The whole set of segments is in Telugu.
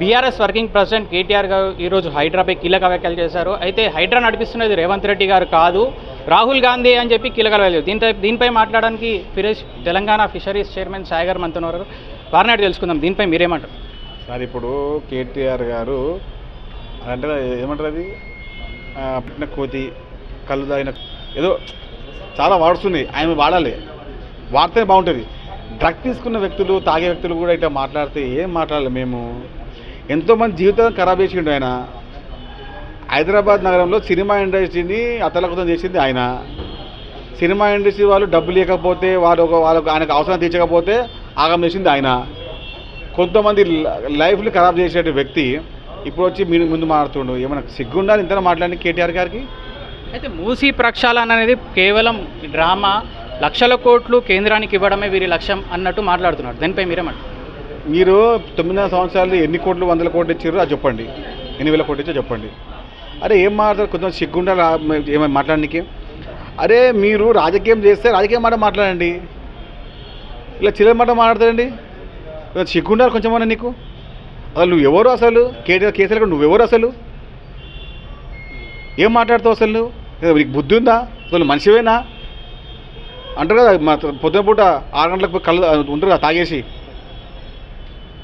బీఆర్ఎస్ వర్కింగ్ ప్రెసిడెంట్ కేటీఆర్ గారు ఈరోజు హైడ్రాపై కీలక వ్యాఖ్యలు చేశారు. అయితే హైడ్రా నడిపిస్తున్నది రేవంత్ రెడ్డి గారు కాదు రాహుల్ గాంధీ అని చెప్పి కీలక వ్యాఖ్యలు. దీంతో దీనిపై మాట్లాడడానికి ఫిరేష్ తెలంగాణ ఫిషరీస్ చైర్మన్ సాయిగారు మంతనవారు వారిని అడిగి తెలుసుకుందాం. దీనిపై మీరేమంటారు? సార్ ఇప్పుడు కేటీఆర్ గారు అంటే ఏమంటారు అది? పుట్టిన కోతి కళ్ళు తాగిన ఏదో చాలా వాడుతుంది ఆయన వాడాలి. వాడితే బాగుంటుంది. డ్రగ్ తీసుకున్న వ్యక్తులు తాగే వ్యక్తులు కూడా ఇట్లా మాట్లాడితే ఏం మాట్లాడాలి మేము? ఎంతోమంది జీవితం ఖరాబ్ చేసిండు ఆయన. హైదరాబాద్ నగరంలో సినిమా ఇండస్ట్రీని అతలకుతం చేసింది ఆయన. సినిమా ఇండస్ట్రీ వాళ్ళు డబ్బు లేకపోతే వాళ్ళు ఒక వాళ్ళకు ఆయనకు అవసరం తీర్చకపోతే ఆగం చేసింది ఆయన. కొంతమంది లైఫ్ని ఖరాబ్ చేసే వ్యక్తి ఇప్పుడు వచ్చి మీ ముందు మాట్లాడుతుండు. ఏమైనా సిగ్గుండాలి ఇంత మాట్లాడి కేటీఆర్ గారికి? అయితే మూసీ ప్రక్షాళన అనేది కేవలం డ్రామా లక్షల కోట్లు కేంద్రానికి ఇవ్వడమే వీరి లక్ష్యం అన్నట్టు మాట్లాడుతున్నారు. దానిపై మీరేమంటారు? మీరు తొమ్మిదిన్నర సంవత్సరాలు ఎన్ని కోట్లు వందల కోట్లు ఇచ్చారో అది చెప్పండి. ఎన్ని వేల కోట్లు ఇచ్చారో చెప్పండి. అరే ఏం మాట్లాడతారు? కొంచెం సిగ్గుండాలి ఏమైనా మాట్లాడడానికి అరే మీరు రాజకీయం చేస్తే రాజకీయం మాట మాట్లాడండి. ఇలా చిల్లర మాట మాట్లాడతారండి. సిగ్గుండాలి కొంచెం అన్న నీకు? అసలు నువ్వు ఎవరు అసలు? కేటీఆర్ కేసీఆర్ గారు నువ్వెవరు అసలు? ఏం మాట్లాడతావు అసలు నువ్వు? నీకు బుద్ధి ఉందా అసలు మనిషివేనా? అంటారు కదా మా పొద్దున పూట ఆరు గంటలకు కళ్ళు ఉంటారు కదా తాగేసి.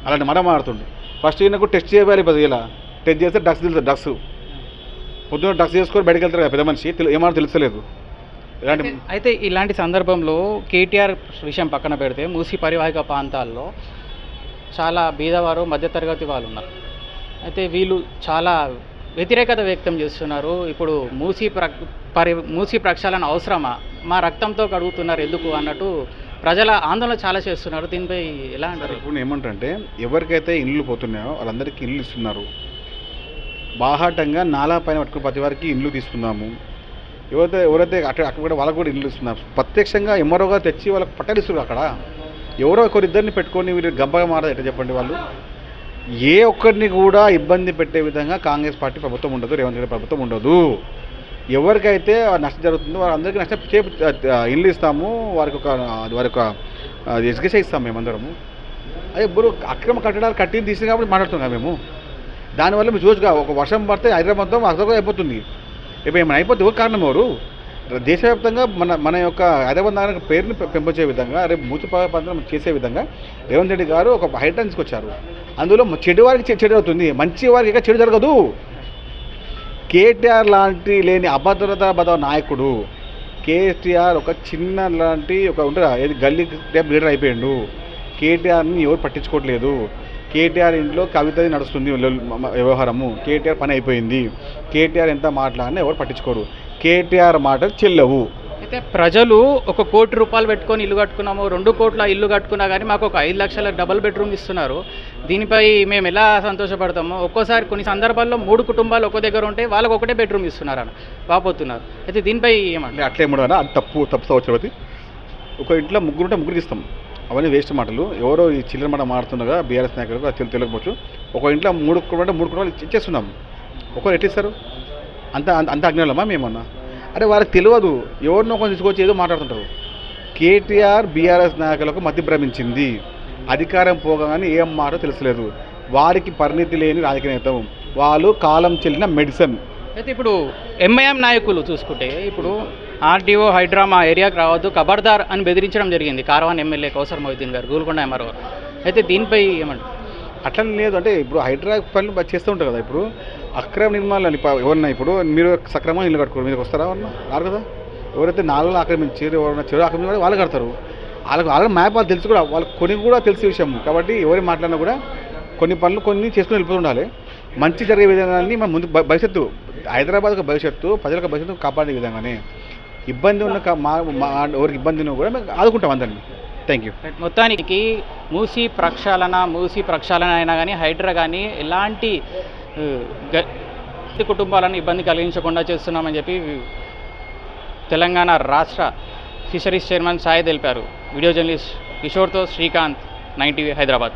అలాంటి మాట మాడుతుండు ఫస్ట్ ఈయనకు టెస్ట్ చేయాలి పది ఇలా టెస్ట్ చేస్తే డ్రగ్స్ తెలుసు డ్రగ్స్ పొద్దున్న డ్రగ్స్ చేసుకొని బయటకు వెళ్తారు కదా పెద్ద మనిషి ఏమన్నా తెలుసలేదు ఇలాంటి అయితే ఇలాంటి సందర్భంలో కేటీఆర్ విషయం పక్కన పెడితే మూసీ పరివాహిక ప్రాంతాల్లో చాలా బీదవారు మధ్యతరగతి వాళ్ళు ఉన్నారు. అయితే వీళ్ళు చాలా వ్యతిరేకత వ్యక్తం చేస్తున్నారు. ఇప్పుడు మూసీ ప్ర పరి మూసీ ప్రక్షాళన అవసరమా? మా రక్తంతో కడుగుతున్నారు ఎందుకు అన్నట్టు ప్రజల ఆందోళన చాలా చేస్తున్నారు. దీనిపై ఎలా అంటారు? ఇప్పుడు ఏమంటారంటే ఎవరికైతే ఇల్లు పోతున్నాయో వాళ్ళందరికీ ఇల్లు ఇస్తున్నారు. బాహాటంగా నాలా పైన పట్టుకుని ప్రతి వారికి ఇల్లు తీసుకుందాము. ఎవరైతే ఎవరైతే అక్కడ అక్కడ కూడా వాళ్ళకు కూడా ఇల్లు ఇస్తున్నారు. ప్రత్యక్షంగా ఎమ్మరోగా తెచ్చి వాళ్ళకి పట్టాలు అక్కడ. ఎవరో ఒకరిద్దరిని పెట్టుకొని వీళ్ళు గబ్బగా మారదు ఎట్లా చెప్పండి వాళ్ళు? ఏ ఒక్కరిని కూడా ఇబ్బంది పెట్టే విధంగా కాంగ్రెస్ పార్టీ ప్రభుత్వం ఉండదు. రేవంత్ రెడ్డి ప్రభుత్వం ఉండదు. ఎవరికైతే నష్టం జరుగుతుందో వాళ్ళందరికీ నష్టం చే ఇల్లు ఇస్తాము వారికి ఒక వారి ఒక ఎడ్యుకేషన్ ఇస్తాము మేమందరము. అదే ఇప్పుడు అక్రమ కట్టడాలు కట్టింది తీసింది కాబట్టి మాట్లాడుతున్నాం మేము. దానివల్ల మీరు చూసుగా ఒక వర్షం పడితే హైదరాబాద్ అసలు అయిపోతుంది. ఇప్పుడు ఏమైనా అయిపోతే ఎవరు కారణం ఎవరు? దేశవ్యాప్తంగా మన మన యొక్క హైదరాబాద్ నగరం పేరుని పెంపొచ్చే విధంగా రేపు మూతి చేసే విధంగా రేవంత్ రెడ్డి గారు ఒక హైట్ తీసుకొచ్చారు అందులో చెడు వారికి చె- చెడు అవుతుంది మంచి వారికి ఇక చెడు జరగదు. కేటీఆర్ లాంటి లేని అభద్రతా బద నాయకుడు. కేటీఆర్ ఒక చిన్న లాంటి ఒక ఉంటారా ఏది గల్లీ టైప్ లీడర్ అయిపోయాడు. కేటీఆర్ని ఎవరు పట్టించుకోవట్లేదు. కేటీఆర్ ఇంట్లో కవిత నడుస్తుంది వ్యవహారము. కేటీఆర్ పని అయిపోయింది. కేటీఆర్ ఎంత మాట్లాడినా ఎవరు పట్టించుకోరు. కేటీఆర్ మాటలు చెల్లవు. అయితే ప్రజలు ఒక కోటి రూపాయలు పెట్టుకొని ఇల్లు కట్టుకున్నాము రెండు కోట్ల ఇల్లు కట్టుకున్నా కానీ మాకు ఒక ఐదు లక్షల డబుల్ బెడ్రూమ్ ఇస్తున్నారు. దీనిపై మేము ఎలా సంతోషపడతాము? ఒక్కోసారి కొన్ని సందర్భాల్లో మూడు కుటుంబాలు ఒక దగ్గర ఉంటే వాళ్ళకి ఒకటే బెడ్రూమ్ ఇస్తున్నారు అని వాపోతున్నారు. అయితే దీనిపై ఏమంటే అంటే అట్లే ఏమన్నా అది తప్పు తప్పు సంవత్సరం ఒక ఇంట్లో ముగ్గురు ఉంటే ముగ్గురికి ఇస్తాం. అవన్నీ వేస్ట్ మాటలు. ఎవరో ఈ చిల్లర మాట మారుతుండగా బీఆర్ఎస్ నాయకులకు అది తెలియకపోవచ్చు ఒక ఇంట్లో మూడు కుటుంబాలు అంటే మూడు కుటుంబాలు ఇచ్చి- ఇచ్చేస్తున్నాం. ఒకరు ఎట్టిస్తారు? అంత అంత అంత అజ్ఞానమా మేమన్నా? అరే వారికి తెలియదు. ఎవరినో కొంచెం తీసుకొచ్చి ఏదో మాట్లాడుతుంటారు. కేటీఆర్ బీఆర్ఎస్ నాయకులకు మతి భ్రమించింది. అధికారం పోగానే ఏం మాట తెలుసలేదు వారికి పరిణితి లేని రాజకీయ నేత వాళ్ళు కాలం చెల్లిన మెడిసిన్. అయితే ఇప్పుడు ఎంఐఎం నాయకులు చూసుకుంటే ఇప్పుడు ఆర్డీఓ హైడ్రా మా ఏరియాకి రావద్దు ఖబర్దార్ అని బెదిరించడం జరిగింది. కారవాన్ ఎమ్మెల్యే కౌసర్ మొహిద్దీన్ గారు గోల్కొండ ఎంఆర్ఓ అయితే దీనిపై ఏమంటారు? అట్లని లేదు. అంటే ఇప్పుడు హైడ్రా పనులు చేస్తూ ఉంటారు కదా ఇప్పుడు. అక్రమ నిర్మాణాలు ఎవరన్నా ఇప్పుడు మీరు సక్రమంగా ఇల్లు కట్టుకోరు మీరు వస్తారా ఎవరన్నా? రారు కదా. ఎవరైతే నాలుగు ఆక్రమించారు ఎవరైనా చెరువు ఆక్రమించారు వాళ్ళు కడతారు. వాళ్ళకి వాళ్ళ మ్యాప్ వాళ్ళు తెలుసు కూడా వాళ్ళకి కొన్ని కూడా తెలిసే విషయం. కాబట్టి ఎవరు మాట్లాడినా కూడా కొన్ని పనులు కొన్ని చేసుకుని వెళ్ళిపోతూ ఉండాలి. మంచి జరిగే విధానాన్ని మన ముందు భవిష్యత్తు హైదరాబాద్కు భవిష్యత్తు ప్రజలకు భవిష్యత్తు కాపాడే విధంగానే ఇబ్బంది ఉన్న మా మా ఎవరికి ఇబ్బంది ఉన్నా కూడా మేము ఆదుకుంటాం అందరినీ. థ్యాంక్ యూ మొత్తానికి మూసీ ప్రక్షాళన మూసీ ప్రక్షాళన అయినా కానీ హైడ్రా కానీ ఎలాంటి కుటుంబాలను ఇబ్బంది కలిగించకుండా చేస్తున్నామని చెప్పి తెలంగాణ రాష్ట్ర ఫిషరీస్ చైర్మన్ సాయి తెలిపారు. వీడియో జర్నలిస్ట్ కిషోర్తో శ్రీకాంత్ నైంటీ హైదరాబాద్.